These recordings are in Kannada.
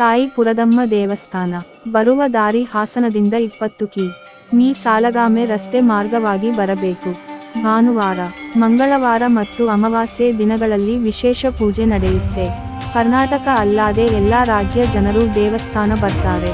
ತಾಯಿ ಪುರದಮ್ಮ ದೇವಸ್ಥಾನ. ಬರುವ ದಾರಿ ಹಾಸನದಿಂದ ಇಪ್ಪತ್ತು ಕಿ. ಮೀ. ಸಾಲಗಾಮೆ ರಸ್ತೆ ಮಾರ್ಗವಾಗಿ ಬರಬೇಕು. ಭಾನುವಾರ, ಮಂಗಳವಾರ ಮತ್ತು ಅಮಾವಾಸ್ಯೆ ದಿನಗಳಲ್ಲಿ ವಿಶೇಷ ಪೂಜೆ ನಡೆಯುತ್ತೆ. ಕರ್ನಾಟಕ ಅಲ್ಲದೆ ಎಲ್ಲ ರಾಜ್ಯ ಜನರು ದೇವಸ್ಥಾನ ಬರ್ತಾರೆ.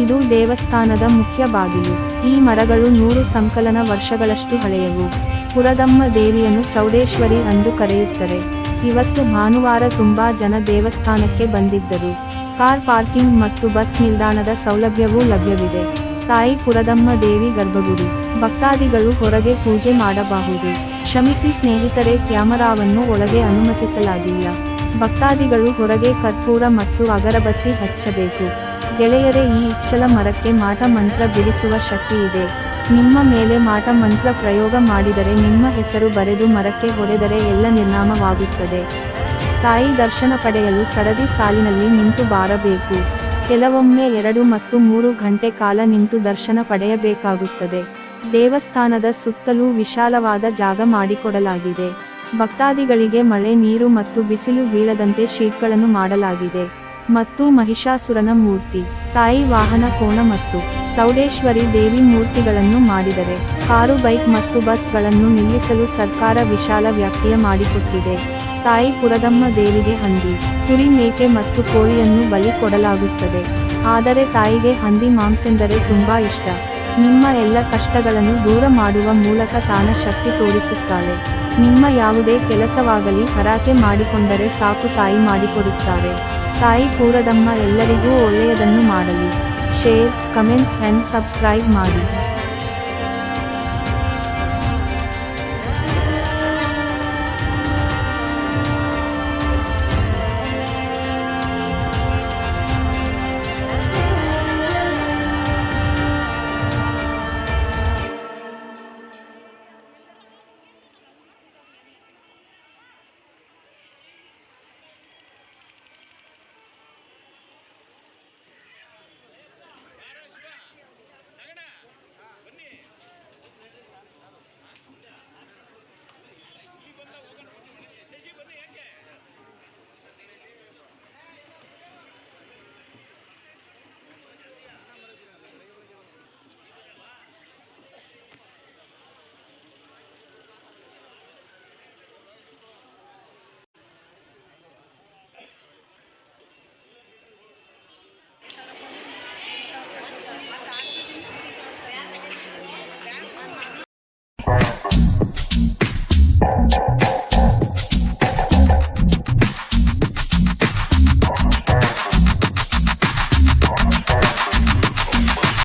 ಇದು ದೇವಸ್ಥಾನದ ಮುಖ್ಯ ಬಾಗಿಲು. ಈ ಮರಗಳು ನೂರು ಸಂಕಲನ ವರ್ಷಗಳಷ್ಟು ಹಳೆಯವು. ಪುರದಮ್ಮ ದೇವಿಯನ್ನು ಚೌಡೇಶ್ವರಿ ಎಂದು ಕರೆಯುತ್ತಾರೆ. ಇವತ್ತು ಭಾನುವಾರ ತುಂಬಾ ಜನ ದೇವಸ್ಥಾನಕ್ಕೆ ಬಂದಿದ್ದರು. ಕಾರ್ ಪಾರ್ಕಿಂಗ್ ಮತ್ತು ಬಸ್ ನಿಲ್ದಾಣದ ಸೌಲಭ್ಯವೂ ಲಭ್ಯವಿದೆ. ತಾಯಿ ಪುರದಮ್ಮ ದೇವಿ ಗರ್ಭಗುಡಿ. ಭಕ್ತಾದಿಗಳು ಹೊರಗೆ ಪೂಜೆ ಮಾಡಬಹುದು. ಶ್ರಮಿಸಿ ಸ್ನೇಹಿತರೆ, ಕ್ಯಾಮರಾವನ್ನು ಒಳಗೆ ಅನುಮತಿಸಲಾಗಿಲ್ಲ. ಭಕ್ತಾದಿಗಳು ಹೊರಗೆ ಕರ್ಪೂರ ಮತ್ತು ಅಗರಬತ್ತಿ ಹಚ್ಚಬೇಕು. ಗೆಳೆಯರೇ, ಈ ಇಚ್ಛಲ ಮರಕ್ಕೆ ಮಾಟ ಮಂತ್ರ ಬಿಡಿಸುವ ಶಕ್ತಿ ಇದೆ. ನಿಮ್ಮ ಮೇಲೆ ಮಾಟ ಮಂತ್ರ ಪ್ರಯೋಗ ಮಾಡಿದರೆ ನಿಮ್ಮ ಹೆಸರು ಬರೆದು ಮರಕ್ಕೆ ಹೊಡೆದರೆ ಎಲ್ಲ ನಿರ್ನಾಮವಾಗುತ್ತದೆ. ತಾಯಿ ದರ್ಶನ ಪಡೆಯಲು ಸರದಿ ಸಾಲಿನಲ್ಲಿ ನಿಂತು ಬಾರಬೇಕು. ಕೆಲವೊಮ್ಮೆ ಎರಡು ಮತ್ತು ಮೂರು ಗಂಟೆ ಕಾಲ ನಿಂತು ದರ್ಶನ ಪಡೆಯಬೇಕಾಗುತ್ತದೆ. ದೇವಸ್ಥಾನದ ಸುತ್ತಲೂ ವಿಶಾಲವಾದ ಜಾಗ ಮಾಡಿಕೊಡಲಾಗಿದೆ. ಭಕ್ತಾದಿಗಳಿಗೆ ಮಳೆ, ನೀರು ಮತ್ತು ಬಿಸಿಲು ಬೀಳದಂತೆ ಶೀಟ್ಗಳನ್ನು ಮಾಡಲಾಗಿದೆ. ಮತ್ತು ಮಹಿಷಾಸುರನ ಮೂರ್ತಿ. ತಾಯಿ ವಾಹನ ಕೋಣ ಮತ್ತು ಚೌಡೇಶ್ವರಿ ದೇವಿ ಮೂರ್ತಿಗಳನ್ನು ಮಾಡಿದರೆ ಕಾರು, ಬೈಕ್ ಮತ್ತು ಬಸ್ಗಳನ್ನು ನಿಲ್ಲಿಸಲು ಸರ್ಕಾರ ವಿಶಾಲ ವ್ಯಾಪ್ತಿಯ ಮಾಡಿಕೊಟ್ಟಿದೆ. ತಾಯಿ ಪುರದಮ್ಮ ದೇವಿಗೆ ಹಂದಿ, ಕುರಿ ಮೇಕೆ ಮತ್ತು ಕೋಳಿಯನ್ನು ಬಲಿ ಕೊಡಲಾಗುತ್ತದೆ. ಆದರೆ ತಾಯಿಗೆ ಹಂದಿ ಮಾಂಸೆಂದರೆ ತುಂಬಾ ಇಷ್ಟ. ನಿಮ್ಮ ಎಲ್ಲ ಕಷ್ಟಗಳನ್ನು ದೂರ ಮಾಡುವ ಮೂಲಕ ತಾನ ಶಕ್ತಿ ತೋರಿಸುತ್ತಾಳೆ. ನಿಮ್ಮ ಯಾವುದೇ ಕೆಲಸವಾಗಲಿ ಹರಾಕೆ ಮಾಡಿಕೊಂಡರೆ ಸಾಕು ತಾಯಿ ಮಾಡಿಕೊಡುತ್ತಾರೆ. ತಾಯಿ ಕೂರದಮ್ಮ ಎಲ್ಲರಿಗೂ ಒಳ್ಳೆಯದನ್ನು ಮಾಡಲಿ. ಶೇರ್ ಕಮೆಂಟ್ಸ್ ಅಂಡ್ ಸಬ್ಸ್ಕ್ರೈಬ್ ಮಾಡಿ.